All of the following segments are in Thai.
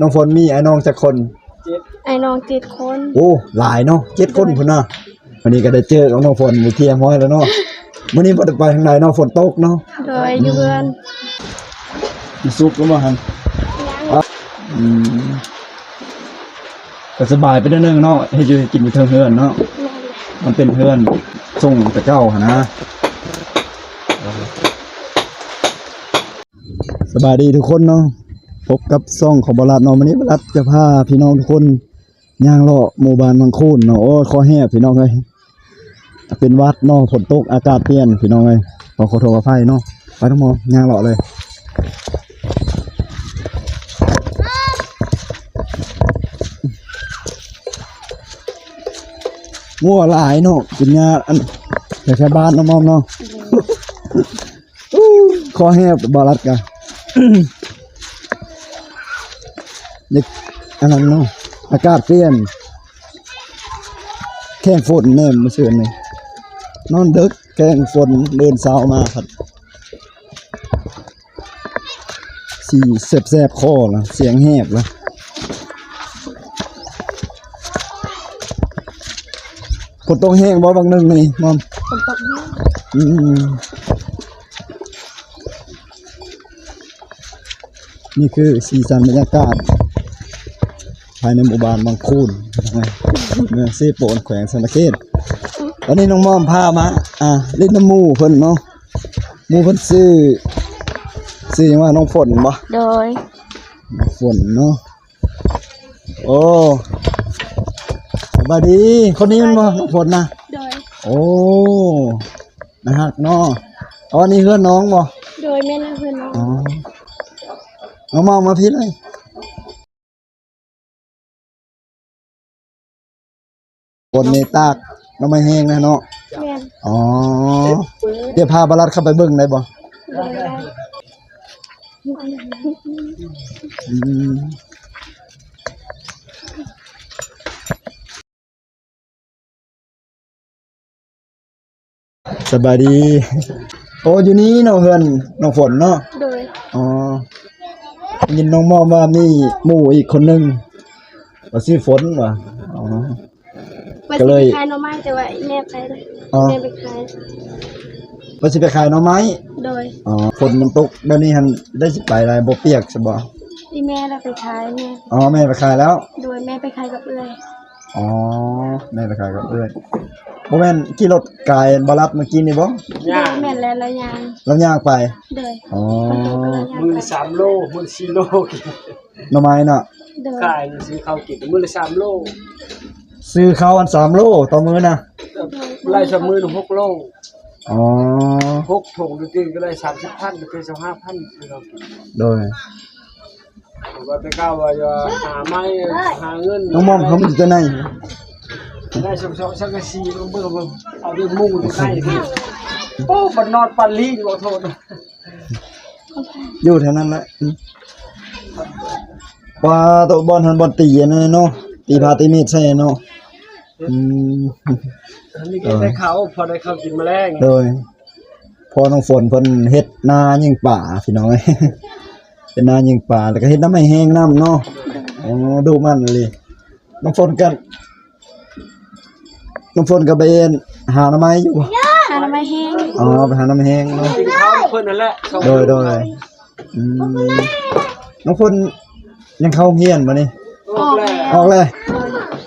น้องฝนมีไอ้น้องจักคน ไอ้น้องเจ็ดคนโอ้หลายเนาะเจ็ดคนพุ่นน่ะวันนี้ก็ได้เจอกับน้องฝนไปเที่ยงห้อยแล้วเนาะมื้อนี้บ่ได้ไปทางใดเนาะฝนตกเนาะโดยอยู่เพื่อนมีซุปก็บ่หั่นอืมก็สบายไปเด้อนึงเนาะให้อยู่กินอยู่เทิงเฮือนเนาะ มันเป็นเพื่อนส่งแต่เจ้าหนนะสบายดีทุกคนเนาะ พบกับซ่องของบรัดเนาะวันนี้บรัดจะพาพี่น้องทุกคนย่างเลาะหมู่บ้านบางคูนเนาะโอ้ยคอแห้พี่น้องเลยเป็นวัดเนาะฝนตกอากาศเปลี่ยนพี่น้องเลยขอขอโทษขออภัยเนาะไปทั้งหมดย่างเลาะเลยงัวหลายเนาะกินยาอันแต่แค่บ้านเนาะมอมเนาะอู้อแห้บรัดกัน เด็กอันนั้นเนาะอากาศเปลี่ยนแข้งฝนแน่เมื่อคืนนี่นอนดึกแข้งฝนเดินเช้ามาครับสีแสบแสบๆคอละเสียงแหบละคนต้องแห้งบ่บางหนึงนี่มอมฝนตกแห้งอืมนี่คือสีสันบรรยากาศ ภายในหมู่บ้านบางคูนเมืองซีโปนแขวงสันตะเขตตอนนี้น้องม่อมพามา อ่าเล่นน้ำหมูเพิ่นเนาะหมูเพิ่นซื้อซื้อหยังว่าน้องฝนบ่โดยน้องฝนเนาะโอ้สบายดี คนนี้มันบ่น้องฝนนะโดยโอ้นะฮะเนาะอ๋อนี่เพื่อนน้องบ่โดยแม่และเพื่อนน้องอ๋อน้องมองมาพี่เลย นในตากน้ำไม่แห้งนะเนาะแม่นอ๋อเดี๋ยวพาบารัดเข้าไปเบิ่งได้บ่โดยได้อืมสบายดี โอ้อยู่นี้เนาะเพื่อนน้องฝนเนาะโดยอ๋อยินน้องมอมว่ามีหมู่อีกคนหนึงว่าชื่อฝนว่ะอ๋อ ว่าก็สิเลยไปขายหน่อไม้แต่ว่าแม่ไปเลยอ๋อ แม่ไปขายว่าสิไปขายหน่อไม้โดยอ๋อฝนมันตกเดี๋ยวนี้หันได้สิไปอะไรบ่เปียกซะบ่ที่แม่เราไปขายแม่อ๋อแม่ไปขายแล้ว โดยแม่ไปขายกับเอื้อยอ๋อแม่ไปขายกับเอ้ยบ่แม่นขี่รถกายบ่รับเมื่อกี้นี่บ่โดยแม่นแล้วแล้วยางแล้วย่างไปโดยอ๋อฝนตกก็เลยยางมือไปละสามโลมือละสี่โลกินหน่อไม้น่ะโดย กายซื้อข้าวกินมือละสามโล ซื้อข้าวอัน3โลต่อมื้อน่ะไล่สามมือหนึ่งหกโลอ๋อหกถุงจริงๆก็ได้สามสิบพันก็เป็นสิบห้าพันเรากินโดยว่าไปก้าวว่าจะหาไม้หาเงินน้องมอมเขามันจะไหนได้สองสองสังกะสีมันเบิ่งมันเอาด้วยมุ้งด้วยไข่ที่โอ้ปันนอนปันลีขอโทษนะอยู่แถวนั้นแหละอืมว่าตัวบอลหันบอลตีอันนั้นเนาะตีพาตีมีดใช่เนาะ อืมอันนี้ก็ได้เขาพอได้เขากินแมลงโดยพอน้องฝนเพิ่นเฮ็ดนายิงป่าพี่น้องเอ้ยเป็นนายิงป่าแล้วก็เฮ็ดน้ำไม่แห้งน้ำเนาะอ๋อดูมันเลยน้องฝนกันน้องฝนก็ไปหาหน้ำไม้อยู่บ่หาหน่อไม้แห้งอ๋อไปหาน้ำแห้งเนาะกินข้าวเพิ่นนั่นแหละสองโดยโดยอืมน้องฝนยังเข้าโรงเรียนบ่นี่ออกแล้วออกเลย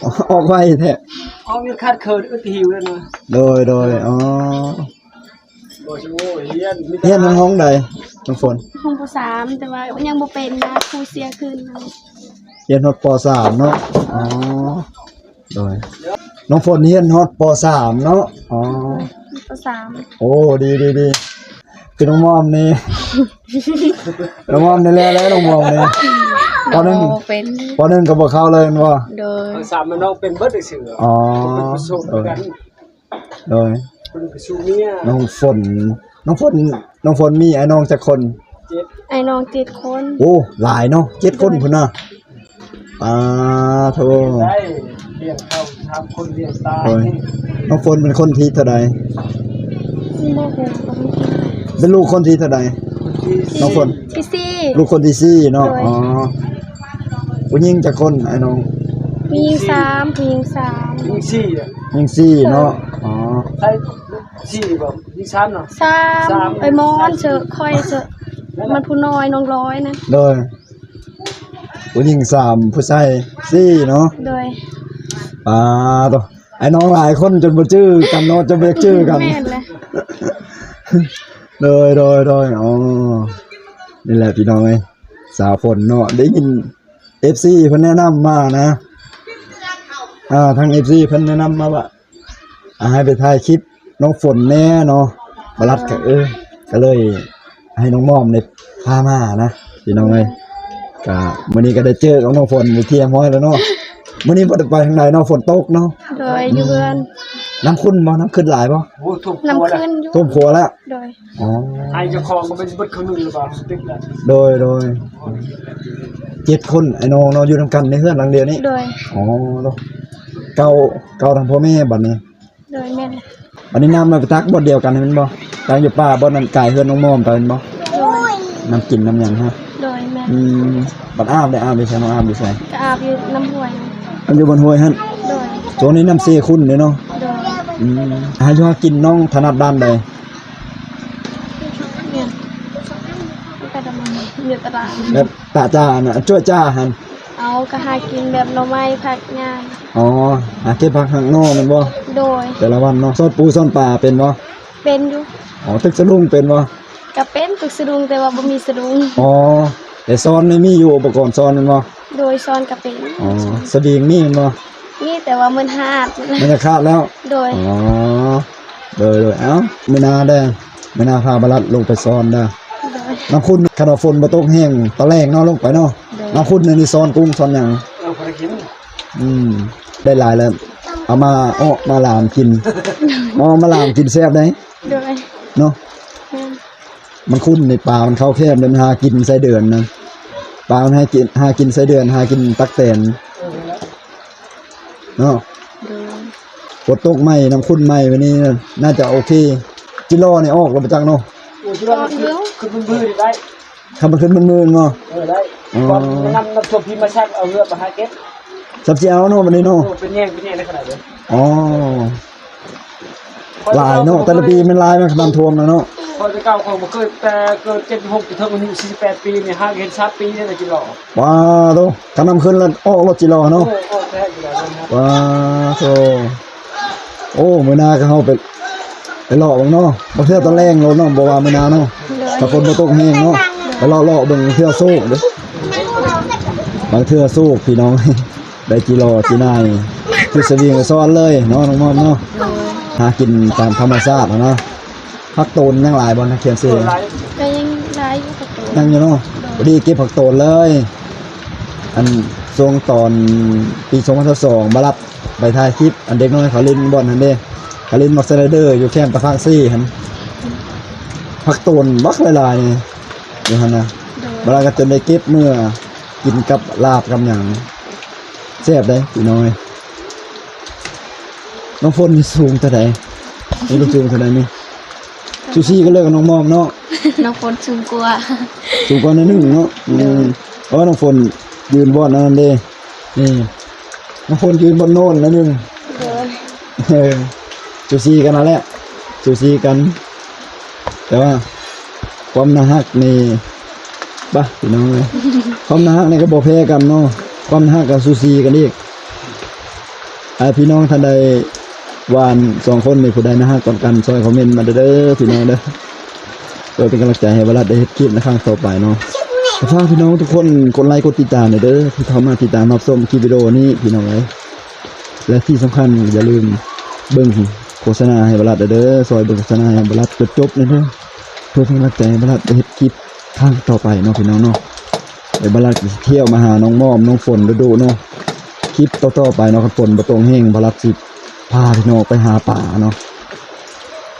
อ๋อออกไวแท้ออกยังคาดเคินอึดหิวเลยนะโดยโดยอ๋อโอ้ยโง่เฮียนมีแต่เรียนในห้องใดน้องฝนห้องผู้สามแต่ว่ายังบ่เป็นนะครูเสียคืนนะเรียนฮอดป .3 เนาะอ๋อโดยน้องฝนเรียนฮอดป .3 เนาะอ๋อผู้สามโอ้ดีดีดีคือน้องมอมนี่ น้องมอมนี่แหละแล้วน้องมอมนี่ ปหนึ่งบ่เป็นปหนึ่งก็บ่เข้าเลยแม่นบ่โดย ภาษามันน้องเป็นเบิดได้เสืออ๋อเป็นผสมโดยกันโดยเป็นผสมเนี่ยน้องฝนน้องฝนน้องฝนมีไอ้น้องจักคน เจ็ดไอ้น้องเจ็ดคนโอ้ หลายเนาะเจ็ดคนพุ่นน่ะอ่าโธ่ได้เลี้ยงเข้าทำคนเลี้ยงตายโอ้ยน้องฝนเป็นคนที่เท่าใดซึ่งโมโหเป็นลูกคนที่เท่าใดที่น้องฝนพี่ซี่ ลูกคนที่สี่เนาะโดยอ๋อ ผู้หญิงจักคนไอ้น้องมีหญิงสามผู้หญิงสามยิงสี่อะยิงซี่เนาะอ๋อใช่สี่แบบยิงสามเนาะ สามสามไอ้มอนเชอะคอยเชอะมันผู้น้อยน้องร้อยนะโดยผู้หญิงสามผู้ชายสี่เนาะโดยอ่าตัวไอ้น้องหลายคนจนบ่ชื่อกันเนาะจนบ่ได้ชื่อกัน แม่นเลยโดยโดยโดยอ๋อนี่แหละพี่น้องเอ้ยสาวฝนเนาะได้ยิน FC เพิ่นแนะนำมานะอ่าทาง FC เพิ่นแนะนำมาว่าให้ไปถ่ายคลิปน้องฝนแน่เนาะบรัดก็เออก็เลย ให้น้องมอมในพามานะพี่น้องเอ้ยก็มื้อนี้ก็ได้เจอกับน้องฝนอยู่ที่ห้อยแล้วเนาะมื้อนี้บ่ได้ไปทางใดเนาะฝนตกเนาะโดยอยู่เพื่อน น้ำขึ้นบ่น้ำขึ้นหลายบ่โอ้ถูกตัวน้ำแล้วขึ้นอยู่ท่วมครัวแล้วโดยอ๋อไอ้เจ้าของก็เป็นเบิดคนหนึ่งหรือเปล่าติ๊กแล้วโดยโดยเจ็ดคนไอ้น้องเนาะอยู่นํกันในเฮือนหลังเดียวนี้โดยอ๋อเนาะเก่าเก่าทางพ่อแม่บัดนี้โดยแม่นเลยบัดนี้น้ำมาไปตักบ่เดียวกันแม่นบ่ตักอยู่ป่าบ่นั่นไก่เฮือนน้องมอมไปแม่นบ่โดยน้ำกินน้ำหยังฮะโดยแม่นอืมบัดอ้ามได้อ้ามไปใส่น้องอ้ามไปใส่ก็อาบอยู่น้ำห้วยมันอยู่บนห้วยหั่นโดยโซนนี้น้ำเซคุณเด้เนาะโดย อืมหาอยู่หากินน้องถนัดด้านใดเนี่ยไปดำมันเนื้อตลาดแบบตาจ้าน่ะจ้วยจ้าหั่นเอาก็หากินแบบหน่อไม้ผักงานอ๋อหาเก็บผักข้างนอกแม่นบ่โดย แต่ละวันเนาะซอดปูซ่อนปลาเป็นบ่เป็นอยู่อ๋อตึกสะลุงเป็นบ่ก็เป็นตึกสะดุงแต่ว่าบ่มีสะดุงอ๋อแต่ซ้อนนี่มีอยู่อุปกรณ์ซ้อนแมันบ่โดยซ้อนก็เป็นอ๋อสวิงมีแมันบ่ นี่แต่ว่ามันหาดมันจะขาดแล้ว โดย อ๋อ โดยโดยเอ้าไม่นาได้ไม่นาพาบรัดลงไปซ้อนได้โดยน้ำคุณขนาดฝนบ่ตกแห้งตะแรงเนาะลงไปเนาะน้ำคุณนี่นี่ซ้อนกุ้งซ้อนหยังเออพอได้กินอืม ได้หลายแล้ว เอามาอ้อมาลามกินอ๋อมาลามกินแซ่บได้โดยเนาะแม่นมันคุ้นในปลามันเข้าแคบเลยมันหากินไส้เดือนนะปลามันให้กินหากินไส้เดือนหากินตักแตน เออแล้วเนาะโดยฝนตกไหมน้ำคุ้นไหมวันนี้น่าจะโอเคจิโร่เนี่ยออกแล้วไปจังเนาะโอ้ที่ว่ามันคือคือมันบื้อได้ทำมันขึ้นมันมืนเนาะเออได้ก่อนนำนำตัวพี่มาชักเอาเรือมาหาเก็บสับเจียวเนาะวันนี้เนาะโอ้เป็นแย่งเป็นแย่งในขนาดเลยอ๋อหลายเนาะแต่ละปีมันหลายมันน้ำท่วมนะเนาะ พอจะเก้าของมาเกิดแต่เกิดเจ็ดหกถึงอายุสี่สิบแปดปีเนี่ยห้าเห็นชาปีเนี่ยนะจิหล่ว้าโตถ้าน้ำขึ้นแล้วออกรถจิโร่เนาะโหแท้อยู่แล้วนะครับว้าโตโอ้เมื้อนาเฮาไปไปเลาะเบิ่งเนาะบ่เทื่อตอนแรงโลดเนาะบ่ว่ามื้อนาเนาะโดยถ้าฝนบ่ตกแห้งเนาะไปเลาะเลาะเบิ่งเทื่อโซกเด้บางเทื่อโซกพี่น้องได้จิโร่จินายคือสวิงซ้อนเลยเนาะน้องมอมเนาะหากินตามธรรมชาติเนาะ ผักโตนยังหลายบอลนะเขียนเอซีอไรก็ยังร้ายอยู่กับตัวยังอยู่เนาะพอดีเก็บผักโตนเลย อันทรงตอนปี2022บารับไปถ่ายคลิป อันเด็กน้อยเขาเล่นบอลหันเด้เขาเล่นมักสไลเดอร์อยู่แคมป์ตะฟางซี่หันผักโตนบักหลายๆนี่อยู่หันนะโดยบาราก็จนได้เก็บเมื่อกินกับลาบกับหยังแซ่บได้พี่น้อย น้องฝนนี่สูงเท่าใดนี่รู้สูงเท่าใดนี่ ซูซี่ก็เลิกกับน้องมอมเนาะน้องฝนสูงกว่าสูงกว่านิดหนึงเนาะอืมเพราะว่าน้องฝนยืนบอนนั่นเด้นี่น้องฝนยืนบนโน่นนั่นนึงโดยเออซูซี่กันนั่นแหละซูซี่กัน แต่ว่า ความน่าฮักนี่บ้าพี่น้องเลยความน่าฮักนี่ก็บ่แพ้กันเนาะความน่าฮักกับซูซี่กันอีกอ่าพี่น้องท่านใดห วานสองคนนี่ผู้ใดน่าฮักก่อนกันช่วยคอมเมนต์มาเด้อพี่น้องเด้อเพื่อเป็นกำลังใจให้เวลาได้เฮ็ดคลิปในครั้งต่อไปเนาะฝากพี่น้องทุกคนกดไลค์กดติดตามเด้อที่เข้ามาติดตามรับชมคลิปวิดีโอนี้พี่น้องเอ้ยและที่สำคัญอย่าลืมเบิ่งโฆษณาให้บรัดเด้อซอยเบิ่งโฆษณาให้บรัดจนจบเลยเด้อเพื่อเป็นกำลังใจให้บรัดได้เฮ็ดคลิปทางต่อไปเนาะพี่น้องเนาะไอ้บรัดเที่ยวมาหาน้องมอมน้องฝนดูดูเนาะคลิปต่อๆไปเนาะคันฝนบ่ตรงแห้งบรัดสิ พาพี่น้องไปหาป่าเนาะ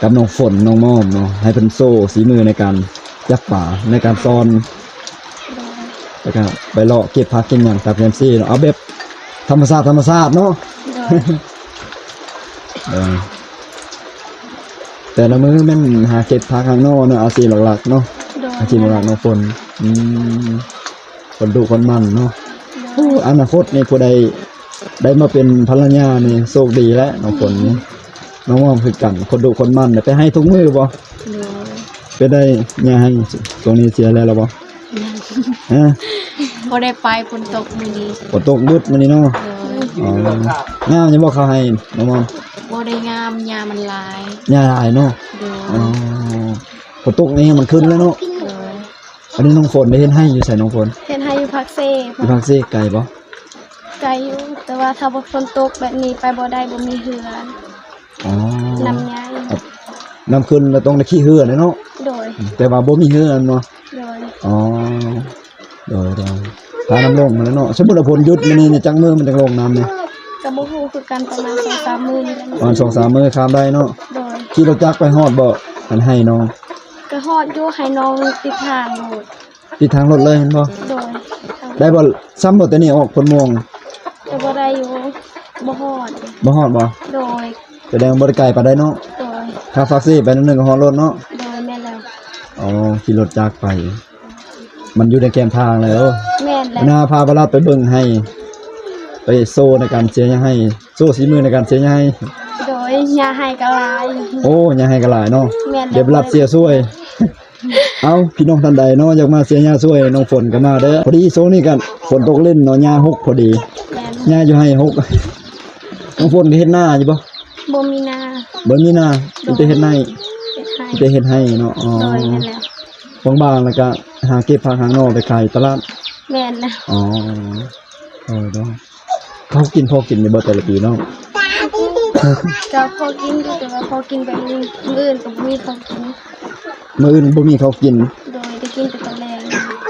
กับน้องฝนน้องมอมเนาะให้เป็นโซ่สีมือในการจับป่าในการซ่อนโดยแล้วก็ไปเลาะเก็บผักกินอย่างตามแคมซี่เนาะเอาแบบธรรมชาติธรรมชาติเนาะโดยเออแต่ละมื้อแม่นหาเก็บผักข้างนอกเนาะเอาสีหลักๆเนาะโดยอาชีพหลักๆเนาะฝนอืมคนดุคนมันเนาะโดยโอ้อนาคตนี่ผู้ใด ได้มาเป็นภรรยานี่โชคดีแล้วน้องฝนนี่น้องมอมคือกันคนดุคนมันเนี่ยไปให้ทุกมือบ่โดยไปได้ยาให้ตรงนี้เสียแล้วล่ะบ่ฮะบ่ได้ไปฝนตกมื้อนี้ฝนตกบึดมื้อนี้เนาะโดยอ๋องามยังบ่เขาให้น้องมอมบ่ได้งามยามันหลายยาหลายเนาะโดยอ๋อฝนตกนี่มันขึ้นแล้วเนาะโดยอันนี้น้องฝนได้เฮ็ดให้อยู่ใส่น้องฝนเฮ็ดให้อยู่พักเซ่อยู่ภาคซีไกลบ่ ไกลอยู่ แต่ว่าถ้าบ่ฝนตกแบบนี้ไปบ่ได้บ่มีเหืออ๋อน้ำย้ายน้ำขึ้นแล้วต้องได้ขี้เหือเลยเนาะโดย แต่ว่าบ่มีเหือเนาะโดยอ๋อโดยโดยพาน้ำลงมาแล้วเนาะสมมุติว่าฝนหยุดมื้อนี้เนี่ยจังมือมันจะลงน้ำเนี่ยก็บ่ฮู้คือกันประมาณ2-3มื้อนี่แหละประมาณ2-3มื้อข้ามได้เนาะโดยขี่รถจักรไปฮอดบ่อันให้น้องก็ฮอดอยู่ให้น้องติดทางโหดติดทางรถเลยเห็นบ่โดย ได้บ่ซ้ำรถตัวนี้ออกคนม่วงก็บ่ได้อยู่ บ่ฮอดบ่ฮอดบ่โดยแสดงบ่ได้ไกลปานใดเนาะโดยถ้าแท็กซี่ไปนิดนึงก็ฮอดรถเนาะโดยแม่นแล้วอ๋อขี่รถจักรไป มันอยู่ในแกมทางเลยเออแม่นแล้วหน้าพาไปลาดไปเบิ่งให้ ไปโซ่ในการเชียร์ให้ โซ่สีมือในการเชียร์ให้โดยยาให้ก็หลายโอ้ยังให้กันหลายเนาะแม่นแล้วเดี๋ยวไปรับเสียช่วยเอาพี่น้องท่านใดเนาะอยากมาเสียหญ้าช่วยน้องฝนก็มาเด้อพอดีโซนนี้กันฝนตกเล่นเนาะหญ้าหกพอดีแม่นหญ้าอยู่ให้หก น้องฝนก็เฮ็ดหน้าอยู่บ่บ่มีนาบ่มีหน้ามันจะเฮ็ดให้เฮ็ดให้มันจะเฮ็ดให้เนาะอ๋อโดยแม่นแล้วบางๆแล้วก็หาเก็บผักหางนอกไปขายตลาดแม่นแล้วอ๋อเออเนาะเขากินพอกินอยู่บ่แต่ละปีเนาะก็พอกินอยู่แต่ว่าพอกินแบบนี้มื้ออื่นก็บ่มีของกินมื้ออื่นบ่มีเขาวกิน โดยได้กินแต่ตอนแรง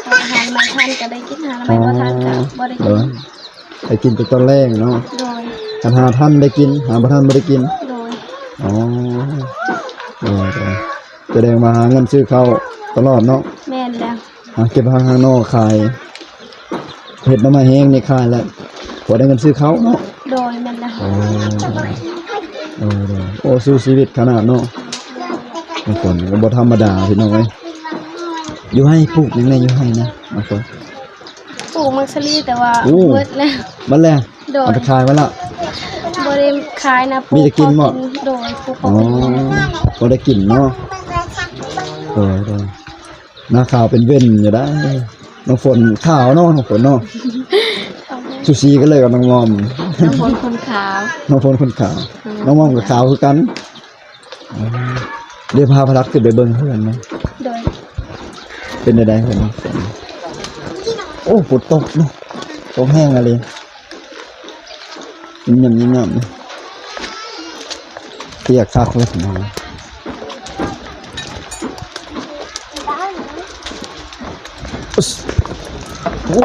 ถ้าอาหารไม่ทันก็ได้กินอาหารไม่บ่ทันก็บ่ได้เอกินอไปกินไปตอนแรกเนาะโดย คันหาท่านได้กิน หาบ่ท่านบ่ได้กิน โดยอ๋อเออเออแสดงมาหาเงินซื้อข้าวตลอดเนาะแม่นแล้วหาเก็บหางข้างนอกขายเห็ดหน้ำมาแห้งนี่ขายแล้วพอได้เงินซื้อเขาวเนาะ โดยแม่นแล้วโอ้เออเออโอ้สู้ชีวิตขนาดเนาะบางคนก็บ่ธรรมดาพี่น้องเอ้ยอยู่ให้ปลูกยังไงอยู่ให้นะบางคน ปลูกมักซะลีแต่ว่าโอ้หมดแล้ว มันแหละโดย เอาไปขายไว้ละ บ่ได้ขายนะปลูมีแต่กินบ่พอโดยปลูกพอ๋ออกินพอได้กินเนาะเออเออหน้าขาวเป็นเว้นอยู่ได้น้องฝนขาวเนาะน้องฝนเนาะซูชิก็เลยกับน้องงอม น้ำฝนคนขาวน้องฝนคนขาว น้องมอมกับขาวคือกันอ๋อเดี๋ยวพาพลักขึ้นไปเบิ่งเพื่อนไหมโดยเป็นใดๆเพื่อนน้องฝนโอ้ฝนตกเนาะตกแห้งอะไร ยิ้มยำยิ้มยำเนี่ยเปียกคักเลยน้องอุ๊สโอ้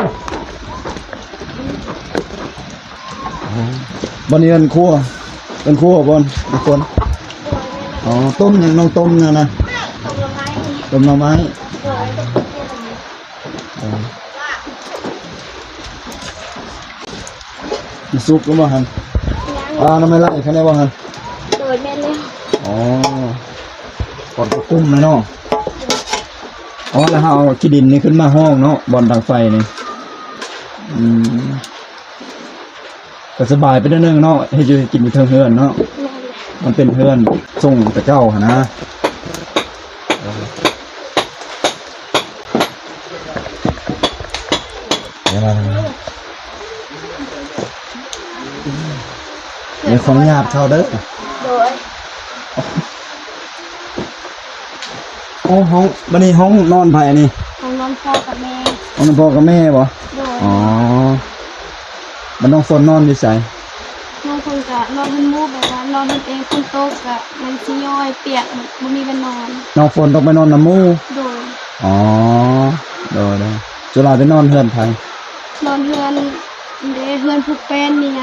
โอ้บนนี้เป็นครัวเป็นครัวบนทุกคนอ๋อต้มน้องต้มนะนะต้มหน่อไม้ ซุปก็บ่ฮันอ่าน้ำไม่ไล่คันได้บ่ฮันโดยแม่นแล้วอ๋อปอดก็กุ้มนะเนาะอ๋อแล้วเอาขี้ดินนี่ขึ้นมาห้องเนาะบอลดังไฟนี่อืมก็สบายไปเด้อนึงเนาะให้อยู่กินอยู่เทิงเฮือนเนาะแม่นแล้วมันเป็นเพื่อนส่งแต่เจ้าหนนะเดี๋ยวมาทางนี้เดี๋ยว ขออนุญาตเข้าเด้อโดยโอ้ห้องบันนี้ห้องนอนไผ่นี่ของน้องพ่อกับแม่ห้องพ่อกับแม่บ่โดยอ๋อมันต้องฝนนอนอยู่ใสน้องคนก็นอนทันมูแบบว่านอนทันเองคนโตกะมันสิย่อยเปียกบ่มีวันนอน น้องฝนต้องไปนอนน้ำหมูโดยอ๋อเดี๋ยวเดี๋ยวจุฬาไปนอนเฮือนไผ่นอนเฮือนเด้เฮือนผู้เป็นนี่ไง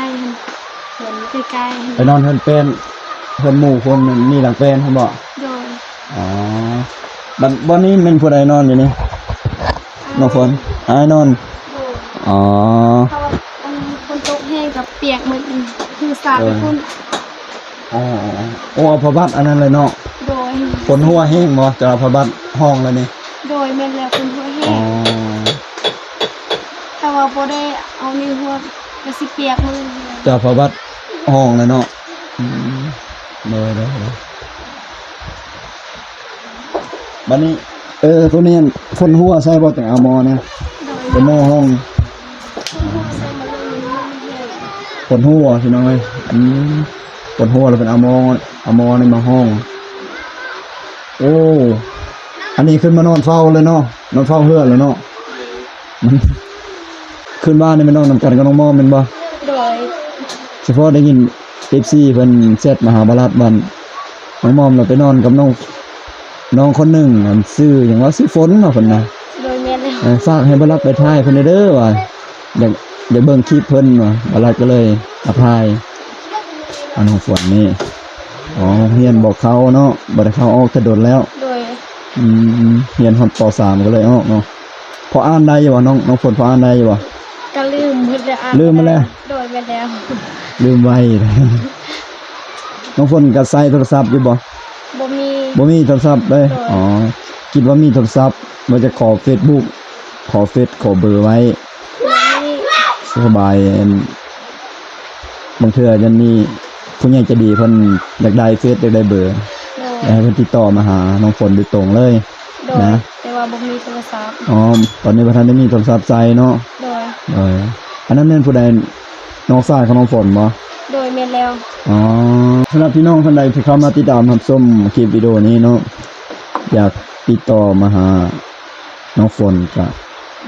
เห็นไกลไปนอนเฮือนเป็นเฮือนหมู่คนหนึ่งนี่หลังเป็นเขาบอกๆโดยอ๋อบัดวันนี้เป็นผู้ใดนอนอยู่นี่น้องฝนอ้ายนอนโดยอ๋อ เพราะว่ามันคนโตกแห้งกับเปียกเหมือนคือสาดเออคุณอ๋อโอ้เอาพระบัตรอันนั้นเลยเนาะโดย ฝนหัวแห้งบ่จะเอาพระบัตรห้องเลยนี่โดยแม่นแล้วคุณหัวแห้อ๋องแต่ว่าบ่ได้เอาเอาในหัวก็สิเปียกมือเจ้าพระวัด ห้องแล้วเนาะอืมเลยเลยเลยบัดนี้ เออ ตัวนี้คนหัวใช่บ่แต่เอาหมอเนี่ยโดยเป็นหม้อห้องใส่มาเลยคนหัวพี่น้องเอ้ยอืมคนหัวเราเป็นเอาหมอเอาหมอนี่มาห้อง โอ้อันนี้ขึ้นมานอนเฝ้าเลยเนาะนอนเฝ้าเฮือนเลยเนาะอืมขึ้นบ้านนี่มันนอนนำกันกับน้องมอมแมันบ่โดย เฉพาะได้ยินเอฟซีเพิ่นเซตมหาบาลัดบันน้องมอมเราไปนอนกับน้องน้องคนหนึ่งอันซื้ออย่างว่าซื้อฝนเนาะเพิ่นน่ะโดยแม่แล้วเออฝากให้บาลัดไปถ่ายเพิ่นเด้อว่าอยากอยากเบิ่งคลิปเพิ่นว่าบาลัดก็เลยอภัยอันน้องฝนนี่อ๋อเฮียนบอกเขาเนาะบ่ได้เข้าออกกระโดดแล้วโดยอืมเฮียนฮอดป .3 ก็เลยออกเนาะพออ่านได้อยู่บ่น้องน้องฝนพออ่านได้อยู่บ่ก็ลืมหมดแล้วอะลืมมาแล้วโดยไปแล้ว ลืมไว้น้องฝนก็ใช้โทรศัพท์อยู่บ่บ่มีบ่มีโทรศัพท์เลยโดยอ๋อคิดว่ามีโทรศัพท์ว่าจะขอ Facebook ขอเฟซขอเบอร์ไว้บ่มีสบายอันบางเทื่อจะมีผู้ใหญ่ใจะดีเพิ่นอยากได้เฟซอยากได้เบอร์โดยอยากให้เพิ่นติดต่อมาหาน้องฝนโดยตรงเลยโดยนะแต่ว่าบ่มีโทรศัพท์อ๋อตอนนี้บ่ทันได้มีโทรศัพท์ใช้เนาะโดยเอออันนั้นแม่นผู้ใด น้องชายของน้องฝนบ่โดยแม่แล้ว อ๋อสำหรับพี่น้องท่านใดที่เข้ามาติดตามรับชมคลิปวิดีโอนี้เนาะอยากติดต่อมาหาน้องฝนก็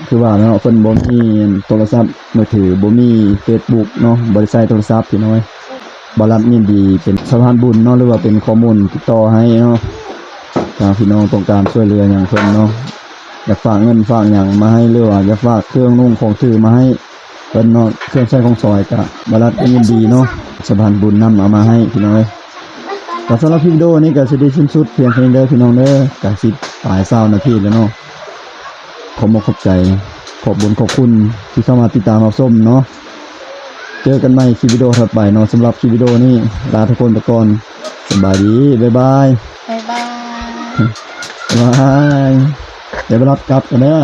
คือว่าเนาะเพิ่นบ่มีโทรศัพท์มือถือบ่มี Facebook เนาะบ่ได้ใช้โทรศัพท์พี่น้อยบ่รับยินดีเป็นสะพานบุญเนาะหรือว่าเป็นข้อมูลติดต่อให้เนาะถ้าพี่น้องต้องการช่วยเหลือหยังเพิ่นเนาะอยากฝากเงินฝากหยังมาให้หรือว่าอยากฝากเครื่องนุ่งของถือมาให้ เพิ่นเนาะเครื่องใช้ของซอยกะบรัดก็ยินดีเนาะสะพานบุญนำเอามาให้พี่น้องเอ้ยก็สำหรับคลิปวิดีโอนี้ก็สิได้สิ้นสุดเพียงเท่านี้เด้อพี่น้องเด้อกะสิปลายเศร้านาทีแล้วเนาะขอบอกขอบใจขอบบุญขอบคุณที่เข้ามาติดตามรับชมเนาะเจอกันใหม่คลิปวิดีโอถัดไปเนาะสำหรับคลิปวิดีโอนี้ลาทุกคนไปก่อนสบายดีบ๊ายบายบ๊ายบายบ๊ายบายเดี๋ยวไปรับกลับกันเด้อ